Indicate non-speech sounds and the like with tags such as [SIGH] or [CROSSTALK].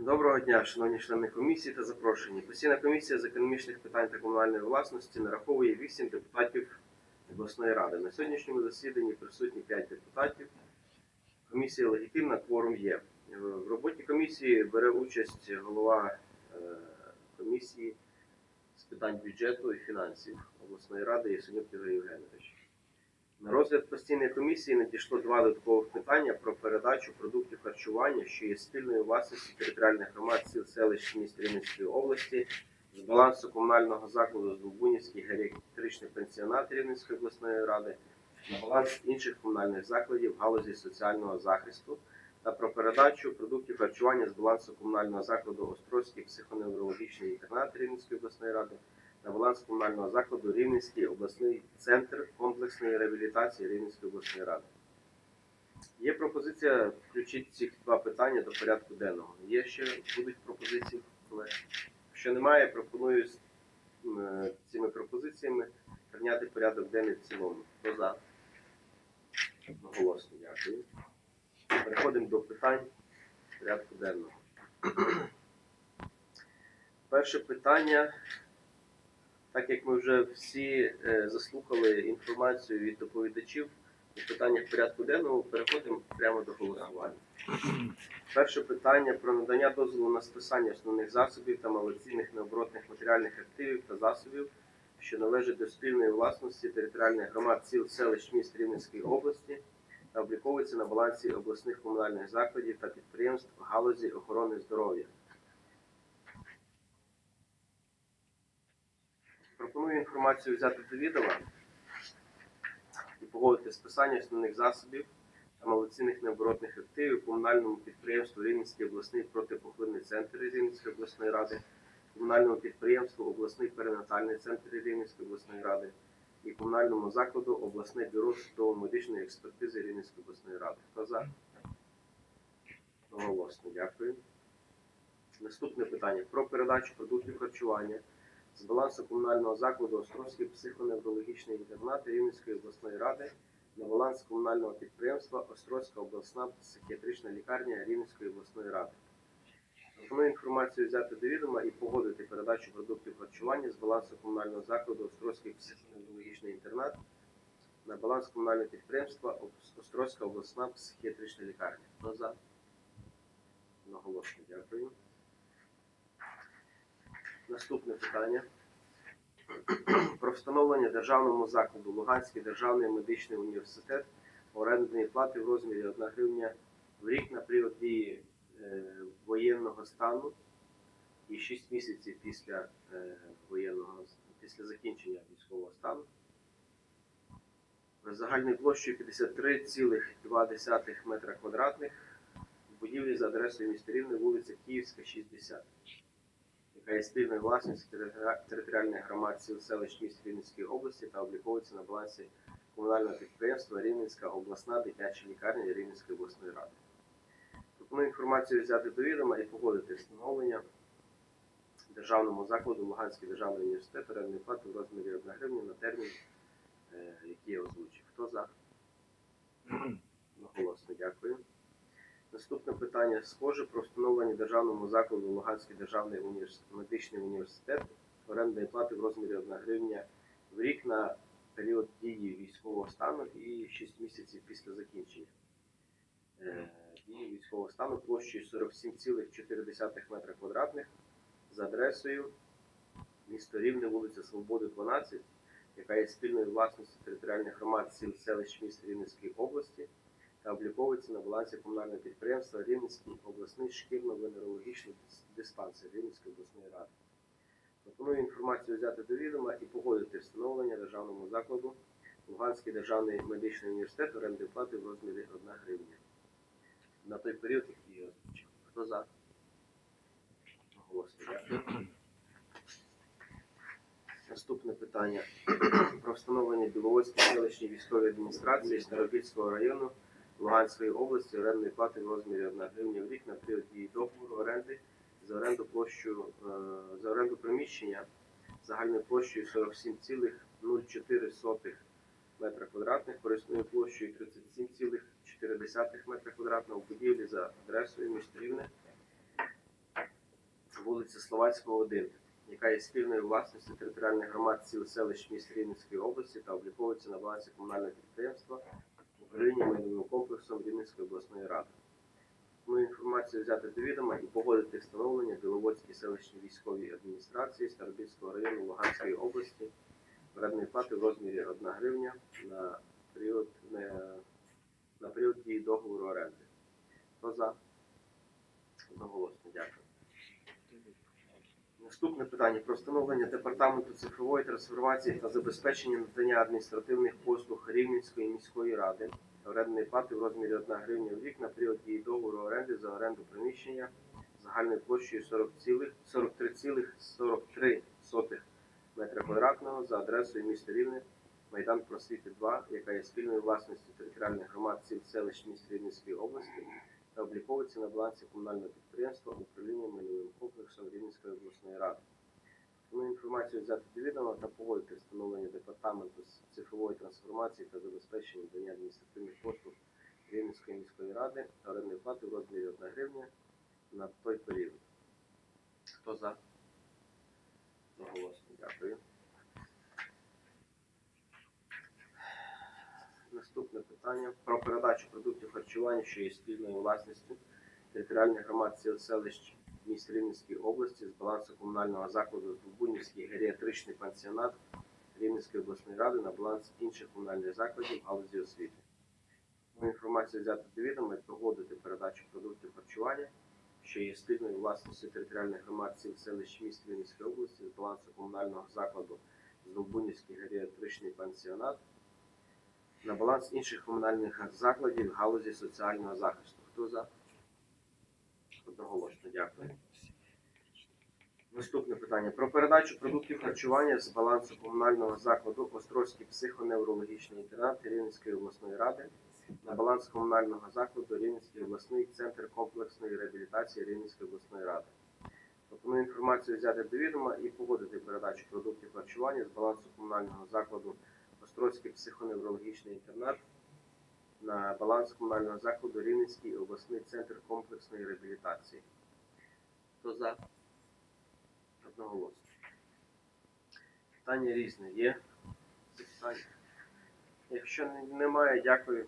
Доброго дня, шановні члени комісії та запрошені. Постійна комісія з економічних питань та комунальної власності нараховує 8 депутатів обласної ради. На сьогоднішньому засіданні присутні 5 депутатів. Комісія легітимна, кворум є. В роботі комісії бере участь голова е, комісії з питань бюджету і фінансів обласної ради Ясенюк Ігор Євгенович. На розгляд постійної комісії надійшло два додаткових питання про передачу продуктів харчування, що є спільною власністю територіальних громад сіл селищ міст Рівненської області з балансу комунального закладу Здолбунівський геріатричний пенсіонат Рівненської обласної ради на баланс інших комунальних закладів галузі соціального захисту та про передачу продуктів харчування з балансу комунального закладу Острозький психоневрологічний інтернат Рівненської обласної ради на баланс комунального закладу Рівненський обласний центр комплексної реабілітації Рівненської обласної ради. Є пропозиція включити ці два питання до порядку денного. Є ще будуть пропозиції, колеги? Якщо немає, пропоную цими пропозиціями прийняти порядок денний в цілому. Хто за? Одноголосно, дякую. Переходимо до питань порядку денного. [CLEARS THROAT] Перше питання так як ми вже всі е, заслухали інформацію від доповідачів у питаннях порядку денного, переходимо прямо до голосування. [CLEARS THROAT] Перше питання про надання дозволу на списання основних засобів та малоцінних необоротних матеріальних активів та засобів, що належать до спільної власності територіальних громад сіл селищ міст Рівненської області та обліковуються на балансі обласних комунальних закладів та підприємств в галузі охорони здоров'я. Пропоную інформацію взяти до відома і погодити списання основних засобів та малоцінних необоротних активів комунальному підприємству Рівненський обласний протипухлинний центр Рівненської обласної ради, комунальному підприємству обласний перинатальний центр Рівненської обласної ради і комунальному закладу обласне бюро судово-медичної експертизи Рівненської обласної ради. Хто за? Одноголосно, дякую. Наступне питання про передачу продуктів харчування з балансу комунального закладу Острозький психоневрологічний інтернат Рівненської обласної ради на баланс комунального підприємства Острозька обласна психіатрична лікарня Рівненської обласної ради. Пропоную інформацію взяти до відома і погодити передачу продуктів харчування з балансу комунального закладу Острозький психоневрологічний інтернат на баланс комунального підприємства Ос- Острозька обласна психіатрична лікарня. Хто за? Наголошую, дякую. Наступне питання [CLEARS THROAT] про встановлення державному закладу Луганський державний медичний університет орендної плати в розмірі 1 гривня в рік на період дії е, воєнного стану і 6 місяців після е, воєнного після закінчення військового стану. Загальною площею 53,2 метра квадратних в будівлі за адресою міста Рівне, вулиця Київська, 60 спільною власністю територіальних громад сіл селищ міст Рівненської області та обліковується на балансі комунального підприємства Рівненська обласна дитяча лікарня Рівненської обласної ради. Пропоную інформацію взяти до відома і погодити встановлення державному закладу Луганський державний університет орендної плати в розмірі 1 гривня на термін, е, який я озвучив. Хто за? [CLEARS THROAT] Одноголосно дякую. Наступне питання схоже про встановлення державному закладу Луганський державний універс... медичний університет орендної плати в розмірі 1 гривня в рік на період дії військового стану і 6 місяців після закінчення. Е, Дії військового стану площею 47,4 метра квадратних за адресою місто Рівне, вулиця Свободи, 12, яка є спільною власністю територіальних громад сіл селищ міст Рівненської області та обліковується на балансі комунального підприємства Рівненський обласний шкірно-венерологічний диспансер Рівненської обласної ради. Пропоную інформацію взяти до відома і погодити встановлення державному закладу Луганський державний медичний університет оренди плати в розмірі 1 гривня. На той період, який я озвучив. Хто за? Наступне питання [CLEARS THROAT] про встановлення Біловодської селищній військової адміністрації Старобільського району Луганської області орендної плати в розмірі 1 гривня в рік на період дії договору оренди за оренду площу е, за оренду приміщення загальною площею 47,04 метра квадратних, корисною площею 37,4 метра квадратного в будівлі за адресою місто Рівне, вулиця Словацького, 1, яка є спільною власністю територіальних громад сіл селищ міст Рівненської області та обліковується на балансі комунального підприємства управління майновим комплексом Рівненської обласної ради. Ми інформацію взяти до відома і погодити встановлення Біловодській селищній військовій адміністрації Старобільського району Луганської області передної плати в розмірі 1 гривня на період, на, на період дії договору оренди. Хто за? Одноголосно, дякую. Наступне питання про встановлення департаменту цифрової трансформації та забезпечення надання адміністративних послуг Рівненської міської ради. Орендної плати в розмірі 1 гривня в рік на період дії договору оренди за оренду приміщення загальною площею 43,43 метра квадратного за адресою міста Рівне, Майдан Просвіти 2, яка є спільною власністю територіальних громад сіл селищ міст Рівненської області обліковується на балансі комунального підприємства управління майновим комплексом Рівненської обласної ради. Тому інформацію взяти до відома та погодити встановлення департаменту з цифрової трансформації та забезпечення надання адміністративних послуг Рівненської міської ради та орендної плати в розмірі 1 гривня на той період. Хто за? Наголосно, дякую. Наступне питання про передачу продуктів харчування, що є спільною власністю територіальних громад сіл селищ міст Рівненської області з балансу комунального закладу Здолбунівський геріатричний пансіонат Рівненської обласної ради на баланс інших комунальних закладів галузі освіти. Тому інформацію взяти до відома і погодити передачу продуктів харчування, що є спільною власністю територіальних громад сіл селищ міст Рівненської області з балансу комунального закладу Здолбунівський геріатричний пансіонат на баланс інших комунальних закладів галузі соціального захисту. Хто за? Одноголосно, дякую. Наступне питання про передачу продуктів харчування з балансу комунального закладу Острозький психоневрологічний інтернат Рівненської обласної ради на баланс комунального закладу Рівненський обласний центр комплексної реабілітації Рівненської обласної ради. Пропоную інформацію взяти до відома і погодити передачу продуктів харчування з балансу комунального закладу Острозький психоневрологічний інтернат на баланс комунального закладу Рівненський обласний центр комплексної реабілітації. Хто за? Одноголосно. Питання різне є. Якщо немає, дякую.